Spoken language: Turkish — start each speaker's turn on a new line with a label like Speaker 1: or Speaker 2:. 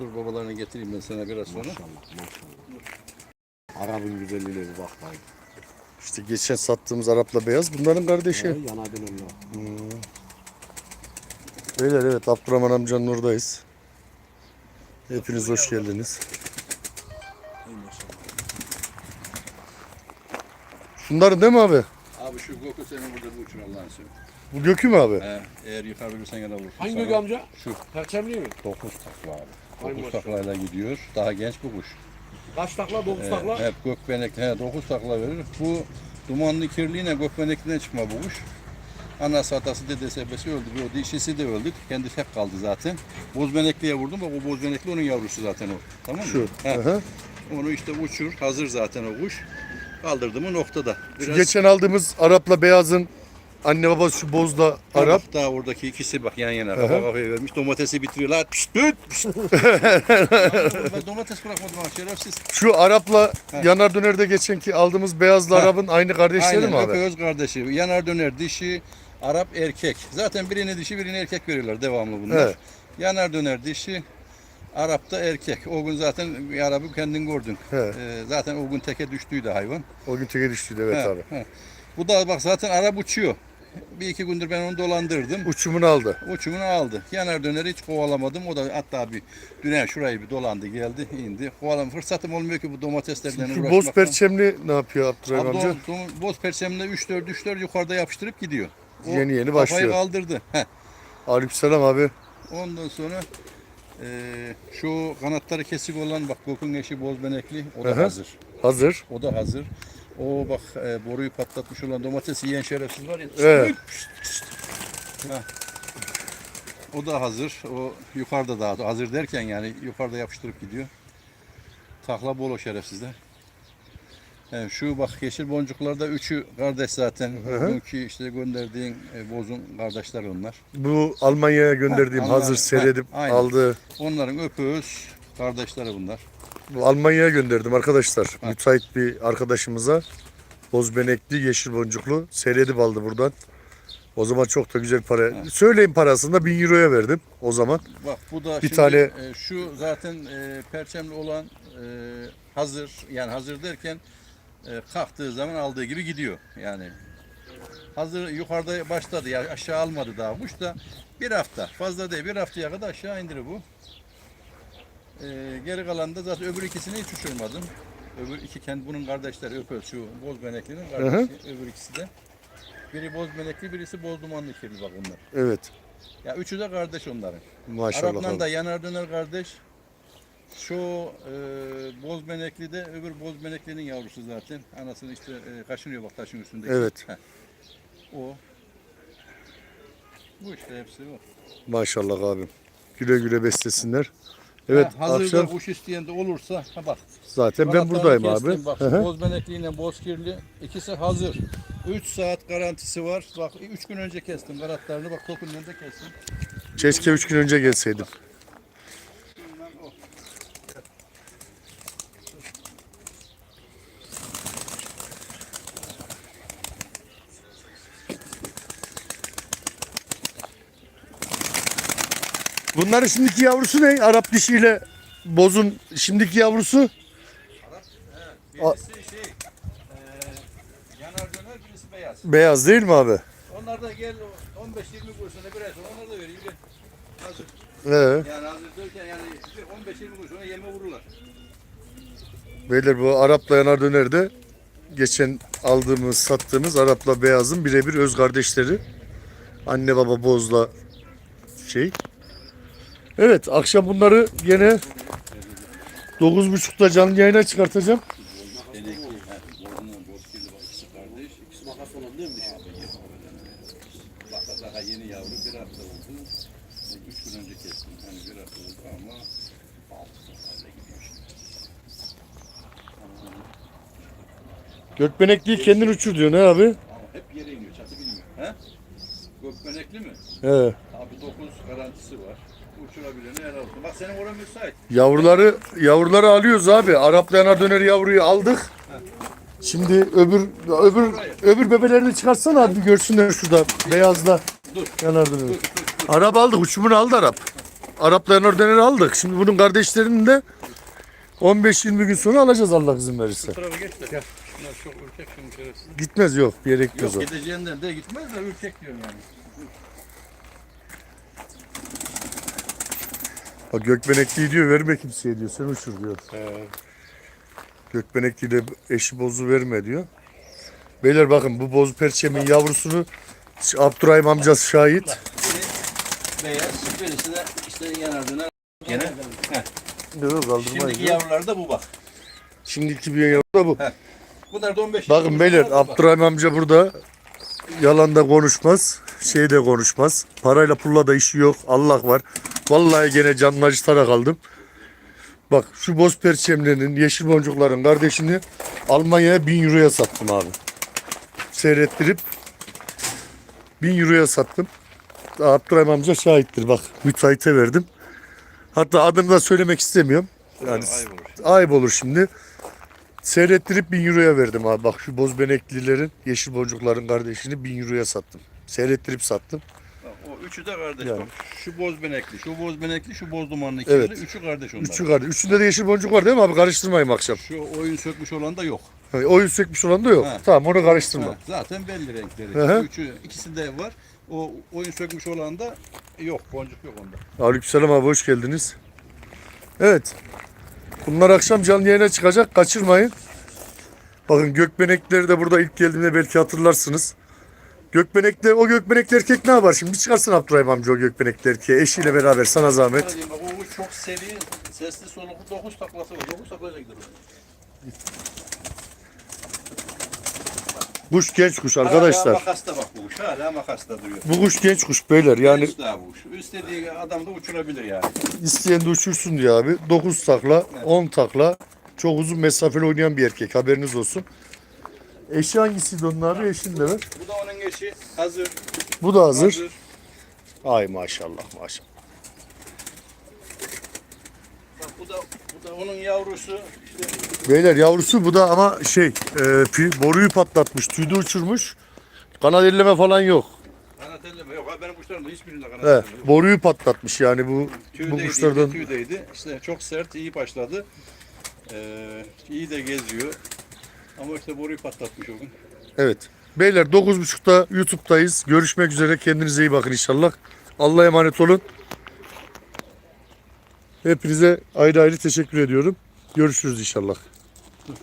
Speaker 1: Dur babalarını getireyim ben sana biraz sonra.
Speaker 2: Maşallah maşallah. Arabın güzelliğine bir bak dayı.
Speaker 3: İşte geçen sattığımız Arap'la beyaz bunların kardeşi.
Speaker 2: Ee, yana dönüyor.
Speaker 3: Beyler evet Abdurrahman amcanın oradayız. Hepiniz hoş geldiniz. Şunların değil mi abi?
Speaker 1: Abi şu Goku senin burada bu uçur Allah'ın sözü.
Speaker 3: Bu gökü mü abi?
Speaker 1: He, eğer yıkabilirsen yana vursun.
Speaker 2: Hangi
Speaker 1: sana.
Speaker 2: amca?
Speaker 1: Şu
Speaker 2: Perçemli mi?
Speaker 1: 9 takla abi.
Speaker 2: Ay
Speaker 1: 9
Speaker 2: maşallah.
Speaker 1: taklayla gidiyor. Daha genç bir kuş.
Speaker 2: Kaç takla? Dokuz
Speaker 1: Ee,
Speaker 2: takla.
Speaker 1: hep gökbenekli. He, 9 takla verir. Bu dumanlı kirliğine gökbenekliğine çıkma bu kuş. Anası atası dedesi ebesi öldü. O dişisi de öldü. Kendisi hep kaldı zaten. Bozbenekliye vurdum. Bak o bozbenekli onun yavrusu zaten o. Tamam mı?
Speaker 3: Şu.
Speaker 1: He.
Speaker 3: Aha.
Speaker 1: Onu işte uçur. Hazır zaten o kuş. Kaldırdı mı noktada.
Speaker 3: Şu geçen aldığımız Arap'la beyazın anne babası şu bozda Arap.
Speaker 1: Daha oradaki ikisi bak yan yana kafa kafaya vermiş domatesi bitiriyorlar. Pişt düt pişt. ben domates bırakmadım ha şerefsiz.
Speaker 3: Şu Arap'la yanar dönerde geçenki aldığımız beyazla
Speaker 1: Ha.
Speaker 3: Arap'ın aynı kardeşleri
Speaker 1: Aynen
Speaker 3: mi abi?
Speaker 1: öpöz kardeşi. Yanar döner dişi, Arap erkek. Zaten birini dişi birini erkek veriyorlar devamlı bunlar.
Speaker 3: Evet.
Speaker 1: Yanar döner dişi, Arap da erkek. O gün zaten Arap'ı kendin gördün. Ee, zaten o gün teke düştüydü hayvan.
Speaker 3: O gün teke düştüydü evet
Speaker 1: He,
Speaker 3: abi.
Speaker 1: he. Bu da bak zaten Arap uçuyor. Bir iki gündür ben onu dolandırdım.
Speaker 3: Uçumunu aldı.
Speaker 1: Uçumunu aldı. Yanar döneri hiç kovalamadım. O da hatta bir düne şurayı bir dolandı geldi indi. Kovalama fırsatım olmuyor ki bu domateslerden uğraşmaktan.
Speaker 3: boz perçemli ne yapıyor
Speaker 1: Abi
Speaker 3: Abdurrahman amca?
Speaker 1: boz perçemle 3-4 3-4 yukarıda yapıştırıp gidiyor. O
Speaker 3: Yeni yeni
Speaker 1: Kafayı
Speaker 3: başlıyor.
Speaker 1: kaldırdı. Heh.
Speaker 3: Aleykümselam abi.
Speaker 1: Ondan sonra eee, şu kanatları kesik olan bak Gokun eşi boz benekli o da
Speaker 3: Aha.
Speaker 1: hazır.
Speaker 3: Hazır.
Speaker 1: O da hazır. O bak e, boruyu patlatmış olan domatesi yiyen şerefsiz var ya.
Speaker 3: Evet.
Speaker 1: Heh. O da hazır. O yukarıda daha hazır derken yani yukarıda yapıştırıp gidiyor. Takla bol o şerefsizler. Evet, şu bak yeşil boncuklarda üçü kardeş zaten. Bugünkü işte gönderdiğin e, bozun kardeşler onlar.
Speaker 3: Bu Almanya'ya gönderdiğim
Speaker 1: Ha,
Speaker 3: hazır seyredip
Speaker 1: Ha, aynen.
Speaker 3: aldığı.
Speaker 1: Onların öpüğüz kardeşleri bunlar.
Speaker 3: Almanya'ya gönderdim arkadaşlar.
Speaker 1: Ha.
Speaker 3: Müsait bir arkadaşımıza. Bozbenekli, yeşil boncuklu seyredip aldı buradan. O zaman çok da güzel para. Söyleyin parasını da 1000 euroya verdim o zaman.
Speaker 1: Bak bu da
Speaker 3: Bir
Speaker 1: şimdi,
Speaker 3: tane-
Speaker 1: e, şu zaten e, perçemli olan e, hazır yani hazır derken e, kalktığı zaman aldığı gibi gidiyor yani. Hazır yukarıda başladı ya aşağı almadı daha kuş da bir hafta fazla değil bir haftaya kadar aşağı indirir bu. E, geri kalan da zaten öbür ikisini hiç uçurmadım. Öbür iki kendi bunun kardeşleri öpöz şu boz beneklinin kardeşi öbür ikisi de. Biri boz benekli birisi boz dumanlı kirli bak bunlar.
Speaker 3: Evet.
Speaker 1: Ya üçü de kardeş onların.
Speaker 3: Maşallah.
Speaker 1: Arap'la
Speaker 3: abi.
Speaker 1: da yanar döner kardeş. Şu e, boz benekli de öbür boz beneklinin yavrusu zaten. Anasını işte e, kaşınıyor bak taşın üstünde.
Speaker 3: Evet.
Speaker 1: O. Bu işte hepsi o.
Speaker 3: Maşallah abim. Güle güle beslesinler. Evet
Speaker 1: Ha, hazırda
Speaker 3: akşam
Speaker 1: kuş isteyen de olursa ha bak.
Speaker 3: zaten ben
Speaker 1: kanatlarını
Speaker 3: buradayım
Speaker 1: kestim,
Speaker 3: abi.
Speaker 1: Bak
Speaker 3: Hı hı.
Speaker 1: boz benekliyle boz kirli ikisi hazır. 3 saat garantisi var. Bak 3 gün önce kestim kanatlarını. Bak kokundan da kestim.
Speaker 3: Keşke 3 gün önce gelseydim. Bunların şimdiki yavrusu ne? Arap dişiyle bozun şimdiki yavrusu.
Speaker 1: Birisi şey, e, yanar döner, birisi beyaz.
Speaker 3: Beyaz değil mi abi?
Speaker 1: Onlar da gel 15-20 kuruşuna birer sonra onlar da. Gel. Hazır.
Speaker 3: Ee,
Speaker 1: Yani hazır derken yani 15-20 kuruşuna yeme vururlar.
Speaker 3: beyler bu Arap'la yanar dönerde geçen aldığımız sattığımız Arap'la beyazın birebir öz kardeşleri. Anne baba bozla şey. Evet akşam bunları gene 9.30'da canlı yayına çıkartacağım.
Speaker 1: Daha yeni.
Speaker 3: Gökbenekliği kendin uçur diyor ne abi?
Speaker 1: Ama hep yere iniyor, çatı bilmiyor. He? Gökbenekli mi?
Speaker 3: He.
Speaker 1: Abi 9 garantisi var. Uçurabilene helal olsun. Bak senin oraya müsait.
Speaker 3: Yavruları yavruları alıyoruz abi. Arap yanar döner yavruyu aldık. Şimdi öbür öbür öbür bebelerini çıkarsana abi görsünler şurada beyazla
Speaker 1: Dur.
Speaker 3: yanar döner. Arap aldık uçumunu aldı Arap. Arap'la yanar döneri aldık. Şimdi bunun kardeşlerini de 15-20 gün sonra alacağız Allah izin verirse.
Speaker 1: Tarafa geç de. Gel. Bunlar çok ürkek şimdi şerefsiz.
Speaker 3: Gitmez yok bir yere gitmez o.
Speaker 1: Yok gideceğinden de gitmez de ürkek diyorum yani.
Speaker 3: Bak gökbenekliği diyor verme kimseye diyor. Sen uçur diyor. Gökbenekliği de eşi bozu verme diyor. Beyler bakın bu boz perçemin yavrusunu Abdurrahim amcası şahit.
Speaker 1: Beyaz, birisi de işte yanardığına gene. Heh.
Speaker 3: Yok kaldırmayız.
Speaker 1: Şimdiki
Speaker 3: ya.
Speaker 1: yavrular da bu bak.
Speaker 3: Şimdiki bir yavru da bu.
Speaker 1: Bunlar da 15
Speaker 3: Bakın beyler
Speaker 1: bunlar da bak.
Speaker 3: Abdurrahim amca burada yalan da konuşmaz. Şey de konuşmaz. Parayla pulla da işi yok. Allah var. Vallahi gene canını acıtarak aldım. Bak şu boz perçemlerinin, yeşil boncukların kardeşini Almanya'ya 1000 euroya sattım abi. Seyrettirip 1000 euroya sattım. Abdurrahim amca şahittir bak. Müteahhite verdim. Hatta adını da söylemek istemiyorum. Yani
Speaker 1: Ayıp olur.
Speaker 3: ayıp olur şimdi. Seyrettirip 1000 euroya verdim abi. Bak şu boz beneklilerin, yeşil boncukların kardeşini 1000 euroya sattım. Seyrettirip sattım.
Speaker 1: O üçü de kardeş
Speaker 3: Yani.
Speaker 1: bak. Şu boz benekli, şu boz benekli, şu boz dumanlı
Speaker 3: Evet.
Speaker 1: ikisi. Üçü kardeş onlar.
Speaker 3: Üçü kardeş. Üçünde de yeşil boncuk var değil mi abi? Karıştırmayayım akşam.
Speaker 1: Şu oyun sökmüş olan da yok.
Speaker 3: Yani oyun sökmüş olan da yok.
Speaker 1: Ha.
Speaker 3: Tamam onu karıştırma.
Speaker 1: Ha, zaten belli renkleri.
Speaker 3: Hı hı.
Speaker 1: Üçü, ikisi de var. O oyun sökmüş olan da yok. Boncuk yok onda.
Speaker 3: Aleykümselam abi hoş geldiniz. Evet. Bunlar akşam canlı yayına çıkacak. Kaçırmayın. Bakın gökbenekleri de burada ilk geldiğinde belki hatırlarsınız. Gökbenekler, o gökbenekli erkek ne yapar şimdi? Bir çıkarsın Abdurrahim amca o gökbenekli erkeği. Eşiyle beraber sana zahmet.
Speaker 1: Bak o çok seri, sesli soluklu 9 taklası var. 9 takla gider o.
Speaker 3: Kuş genç kuş
Speaker 1: Hala
Speaker 3: arkadaşlar.
Speaker 1: makasta bak bu kuş. Hala makasta duruyor.
Speaker 3: Bu kuş genç kuş beyler. Yani
Speaker 1: Genç daha bu kuş. İstediği adam da uçurabilir yani.
Speaker 3: isteyen de uçursun diyor abi. 9 takla, 10 takla. Çok uzun mesafeli oynayan bir erkek. Haberiniz olsun. Eşi hangisiydi onun abi? Eşini de ver.
Speaker 1: Bu da onun eşi. Hazır.
Speaker 3: Bu da hazır.
Speaker 1: Hazır.
Speaker 3: Ay maşallah maşallah.
Speaker 1: Bak bu da bu da onun yavrusu. İşte
Speaker 3: Beyler yavrusu bu da ama şey e, boruyu patlatmış. Tüyde uçurmuş. Kanat elleme falan yok.
Speaker 1: kanat elleme yok. Benim kuşlarım da hiçbirinde kanat
Speaker 3: He,
Speaker 1: elleme yok.
Speaker 3: boruyu patlatmış yani bu bu
Speaker 1: Tüydeydi,
Speaker 3: kuşlardan.
Speaker 1: tüydeydi. İşte çok sert, iyi başladı. Ee, iyi de geziyor. Ama işte boruyu patlatmış o gün.
Speaker 3: Evet. Beyler 9.30'da YouTube'dayız. Görüşmek üzere. Kendinize iyi bakın inşallah. Allah'a emanet olun. Hepinize ayrı ayrı teşekkür ediyorum. Görüşürüz inşallah.
Speaker 1: Dur?